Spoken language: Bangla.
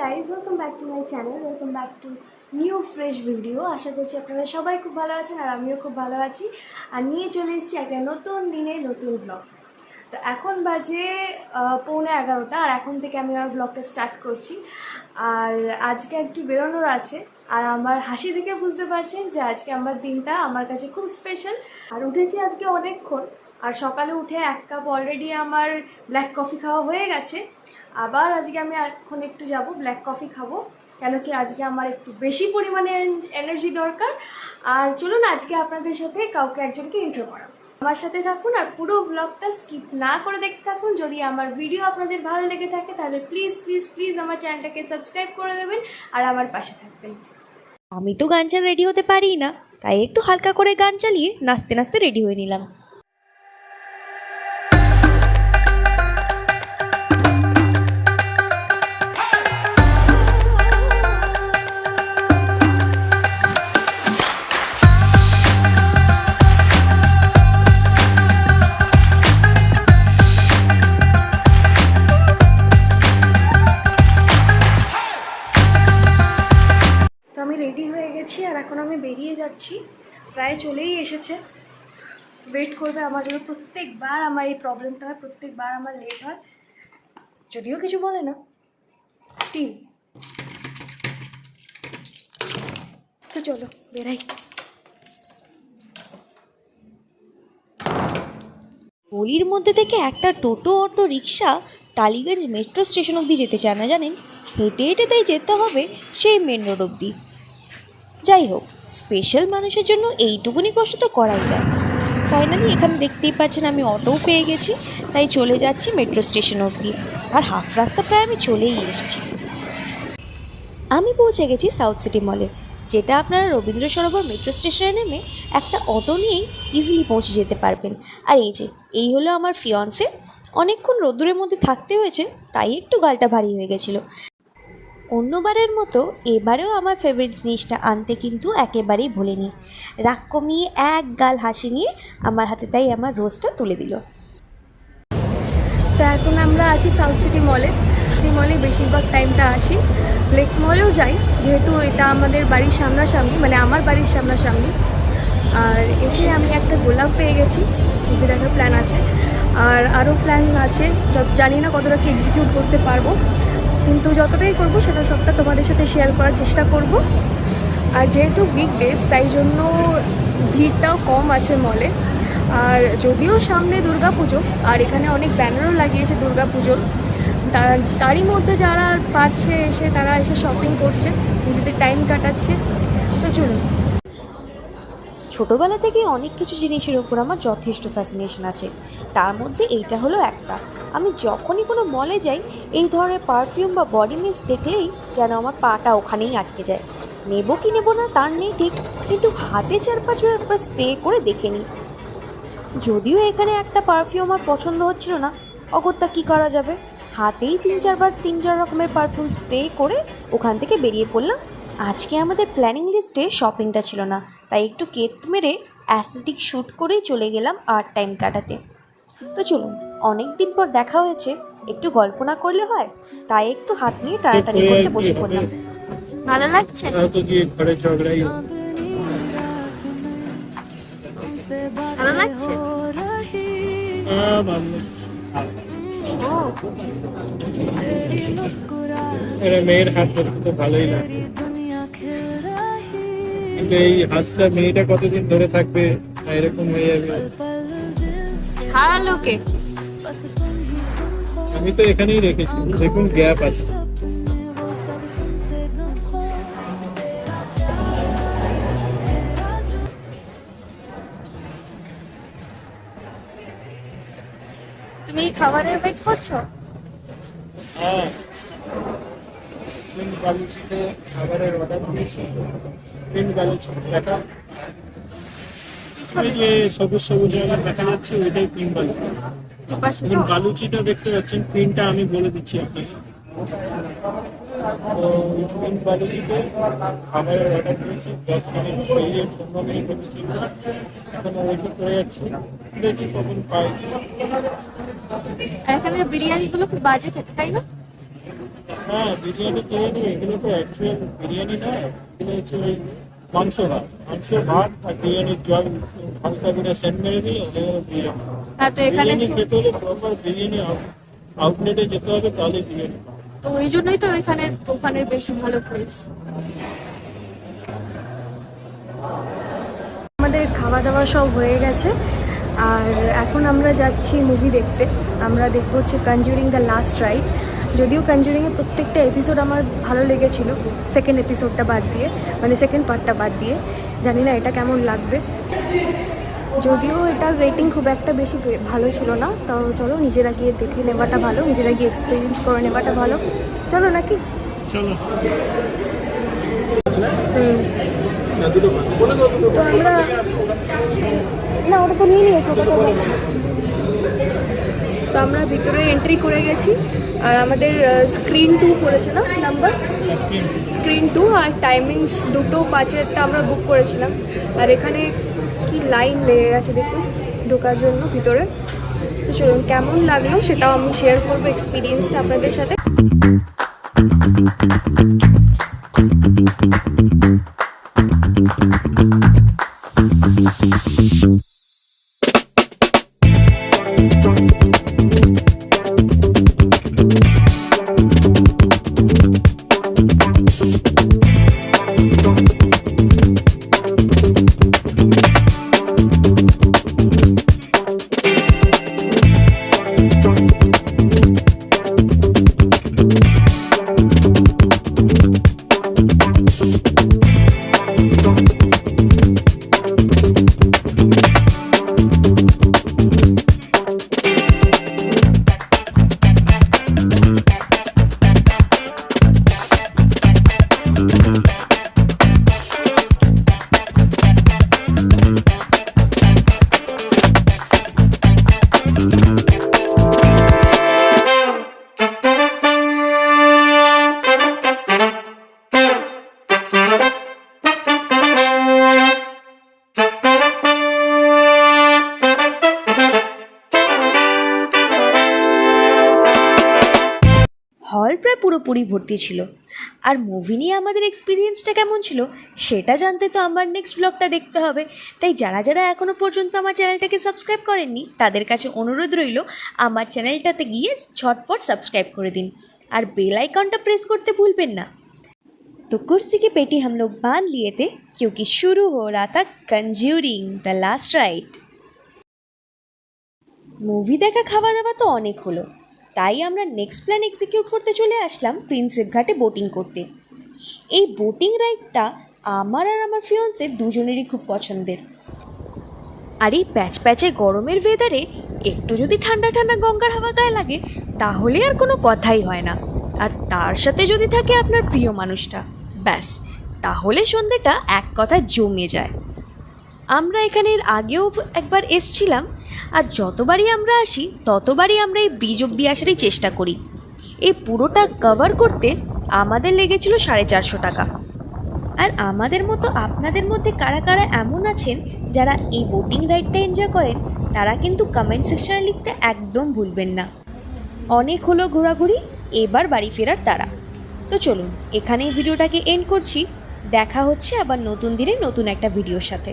Guys welcome back to my channel welcome back to new fresh video আশা করছি আপনারা সবাই খুব ভালো আছেন আর আমিও খুব ভালো আছি। আর নিয়ে চলে এসেছি একটা নতুন দিনে নতুন ব্লগ তো এখন বাজে পৌনে এগারোটা, আর এখন থেকে আমি আমার ব্লগটা স্টার্ট করছি। আর আজকে একটু বেরোনোর আছে, আর আমার হাসি থেকে বুঝতে পারছেন যে আজকে আমার দিনটা আমার কাছে খুব স্পেশাল আর উঠেছি আজকে অনেকক্ষণ, আর সকালে উঠে এক কাপ অলরেডি আমার ব্ল্যাক কফি খাওয়া হয়ে গেছে। আবার আজকে আমি এখন একটু যাব ব্ল্যাক কফি খাব কেন কি আজকে আমার একটু বেশি পরিমাণে এনার্জি দরকার। আর চলুন আজকে আপনাদের সাথে কাউকে একজনকে ইন্ট্রো করাবো। আমার সাথে থাকুন আর পুরো ব্লগটা স্কিপ না করে দেখতে থাকুন। যদি আমার ভিডিও আপনাদের ভালো লেগে থাকে, তাহলে প্লিজ প্লিজ প্লিজ আমার চ্যানেলটাকে সাবস্ক্রাইব করে দেবেন আর আমার পাশে থাকবেন। আমি তো গান রেডি হতে পারি না, তাই একটু হালকা করে গান চালিয়ে নাচতে নাচতে রেডি হয়ে নিলাম। যাচ্ছি প্রায় চলেই এসেছে। ওয়েট করবে আমার জন্য। প্রত্যেকবার আমার এই প্রবলেমটা হয়, প্রত্যেকবার আমার লেট হয়। যদিও কিছু বলে না। স্টিল তো চলো, বেরাই। গলির মধ্যে থেকে একটা toto auto rickshaw Tollygunge metro station অবধি যেতে চায় না, জানেন? হেঁটে হেঁটে তাই যেতে হবে সেই মেন রোড অবধি। যাই হোক স্পেশাল মানুষের জন্য এইটুকুনি কষ্ট তো করাই যায়। ফাইনালি এখানে দেখতেই পাচ্ছেন আমি অটোও পেয়ে গেছি, তাই চলে যাচ্ছি মেট্রো স্টেশন অবধি। আর হাফ রাস্তা প্রায় আমি চলেই এসেছি। আমি পৌঁছে গেছি সাউথ সিটি মলে যেটা আপনারা রবীন্দ্র সরোবর মেট্রো স্টেশনে নেমে একটা অটো নিয়েই ইজিলি পৌঁছে যেতে পারবেন। আর এই যে, এই হলো আমার ফিয়ন্সে অনেকক্ষণ রোদ্দুরের মধ্যে থাকতে হয়েছে, তাই একটু গালটা ভারী হয়ে গেছিল। অন্যবারের মতো এবারেও আমার ফেভারিট জিনিসটা আনতে কিন্তু একেবারেই ভুলিনি। রাগ কমিয়ে এক গাল হাসি নিয়ে আমার হাতে তাই আমার রোজটা তুলে দিল। তো এখন আমরা আছি সাউথ সিটি মলে সিটি মলে বেশিরভাগ টাইমটা আসি। লেক মলেও যাই, যেহেতু এটা আমাদের বাড়ির সামনাসামনি মানে আমার বাড়ির সামনাসামনি। আর এসে আমি একটা গোলাপ পেয়ে গেছি মুভি দেখার প্ল্যান আছে। আর আরও প্ল্যান আছে জানি না কতটা কি এক্সিকিউট করতে পারব। কিন্তু যতটাই করব সেটা সবটা তোমাদের সাথে শেয়ার করার চেষ্টা করব। আর যেহেতু উইকডেজ তাই জন্য ভিড়টাও কম আছে মলে আর যদিও সামনে দুর্গা পুজো আর এখানে অনেক ব্যানারও লাগিয়েছে দুর্গা পুজোর তার তারই মধ্যে যারা পারছে এসে, তারা এসে শপিং করছে, নিজেদের টাইম কাটাচ্ছে। তো চলুন। ছোটোবেলা থেকেই অনেক কিছু জিনিসের ওপর আমার যথেষ্ট ফ্যাসিনেশন আছে। তার মধ্যে এইটা হলো একটা। আমি যখনই কোনো মলে যাই, এই ধরনের পারফিউম বা বডি মিস্ট দেখলেই যেন আমার পাটা ওখানেই আটকে যায়। নেব কি নেব না তার নেই ঠিক, কিন্তু হাতে চার পাঁচবার একবার স্প্রে করে দেখে নিই। যদিও এখানে একটা পারফিউম আমার পছন্দ হচ্ছিল না, অগত্যা কী করা যাবে? হাতেই তিন চারবার তিন চার রকমের পারফিউম স্প্রে করে ওখান থেকে বেরিয়ে পড়লাম। আজকে আমাদের প্ল্যানিং লিস্টে শপিংটা ছিল না, তাই একটু কেট মেরে অ্যাসিডিক শ্যুট করেই চলে গেলাম আর্ট টাইম কাটাতে। তো চলুন অনেক দিন পর দেখা হয়েছে একটু গল্প না করলে হয়? তাই একটু হাত নিয়ে টানাটানি করতে বসে পড়লাম। ভালো লাগছে? মেয়ের হাত ভালোই এই হাতটা মেয়েটা কতদিন ধরে থাকবে এরকম হয়ে যাবে আমি তো এখানেই রেখেছি। দেখুন গ্যাপ আছে। তুমি খাবারের ওয়েট করছ? হ্যাঁ। বালুচিতে খাবারের অর্ডার দিয়েছি। প্রিন্ট বালুচি দেখা। ওই যে সবুজ সবুজ রঙের দেখা যাচ্ছে ওইটাই প্রিন্ট বালুচি। বালুচিটা দেখতে পাচ্ছেন প্রিন্টটা আমি বলে দিচ্ছি আপনাকে। তো প্রিন্ট বালুচিতে খাবারের অর্ডার দিয়েছি দশ মিনিট পেয়ে পনেরো মিনিট হতে চলবে এখন ওয়েটিং করে যাচ্ছি। দেখি কখন পাই। আর এখানে বিরিয়ানিগুলো খুব বাজে খেতে তাই না? হ্যাঁ বিরিয়ানি টিরিয়ানি এগুলো তো অ্যাকচুয়াল বিরিয়ানি নয় এগুলো হচ্ছে ওই মাংস ভাত মাংস ভাত আর বিরিয়ানির জল হালকা করে সেন্ট মেরে দিই বিরিয়ানি হ্যাঁ তো এখানে বিরিয়ানি খেতে হলে প্রপার বিরিয়ানি আউটলেটে যেতে হবে তাহলে বিরিয়ানি তো ওই জন্যই তো এখানে ওখানের বেশি ভালো প্লেস আমাদের খাওয়া দাওয়া সব হয়ে গেছে। আর এখন আমরা যাচ্ছি মুভি দেখতে। আমরা দেখব হচ্ছে কনজিউরিং দ্য লাস্ট রাইড যদিও কনজুরিংয়ের প্রত্যেকটা এপিসোড আমার ভালো লেগেছিল সেকেন্ড এপিসোডটা বাদ দিয়ে মানে সেকেন্ড পার্টটা বাদ দিয়ে জানি না এটা কেমন লাগবে। যদিও এটার রেটিং খুব একটা বেশি বে- ভালো ছিল না তাও চলো নিজেরা গিয়ে দেখে নেওয়াটা ভালো নিজেরা গিয়ে এক্সপিরিয়েন্স করে নেওয়াটা ভালো। চলো নাকি? চলো। তো আমরা না ওটা তো নিয়ে নিয়েছো ওটা তো তো আমরা ভিতরে এন্ট্রি করে গেছি। আর আমাদের স্ক্রিন টু পড়েছে না নাম্বার স্ক্রিন টু আর টাইমিংস দুটো পাঁচেরটা আমরা বুক করেছিলাম। আর এখানে কি লাইন লেগে গেছে দেখুন ঢোকার জন্য ভিতরে। তো চলুন কেমন লাগল সেটাও আমি শেয়ার করব এক্সপিরিয়েন্সটা আপনাদের সাথে। হল প্রায় পুরোপুরি ভর্তি ছিল। আর মুভি নিয়ে আমাদের এক্সপিরিয়েন্সটা কেমন ছিল, সেটা জানতে তো আমার নেক্সট ব্লগটা দেখতে হবে। তাই যারা যারা এখনও পর্যন্ত আমার চ্যানেলটাকে সাবস্ক্রাইব করেননি, তাদের কাছে অনুরোধ রইল, আমার চ্যানেলটাতে গিয়ে ঝটপট সাবস্ক্রাইব করে দিন। আর বেল আইকনটা প্রেস করতে ভুলবেন না। তো কুর্সিকে পেটি पेटी हम लोग बांध लिए थे क्योंकि Conjuring the last rites movie দেখা খাওয়া দাওয়া তো অনেক হলো। তাই আমরা নেক্সট প্ল্যান এক্সিকিউট করতে চলে আসলাম প্রিন্সেপ ঘাটে বোটিং করতে। এই বোটিং রাইডটা আমার আর আমার ফিয়ন্সের দুজনেরই খুব পছন্দের। আর এই প্যাচ প্যাচে গরমের ওয়েদারে একটু যদি ঠান্ডা ঠান্ডা গঙ্গার হাওয়া গায়ে লাগে, তাহলে আর কোনো কথাই হয় না। আর তার সাথে যদি থাকে আপনার প্রিয় মানুষটা, ব্যাস, তাহলে সন্ধেটা এক কথায় জমে যায়। আমরা এখানের আগেও একবার এসছিলাম আর যতবারই আমরা আসি, ততবারই আমরা এই ব্রিজ অব্দি আসারই চেষ্টা করি। এই পুরোটা কভার করতে আমাদের লেগেছিল সাড়ে চারশো টাকা। আর আমাদের মতো আপনাদের মধ্যে কারা কারা এমন আছেন, যারা এই বোটিং রাইডটা এনজয় করেন, তারা কিন্তু কমেন্ট সেকশনে লিখতে একদম ভুলবেন না। অনেক হলো ঘোরাঘুরি, এবার বাড়ি ফেরার তারা। তো চলুন, এখানেই ভিডিওটাকে এন্ড করছি। দেখা হচ্ছে আবার নতুন দিনে নতুন একটা ভিডিওর সাথে।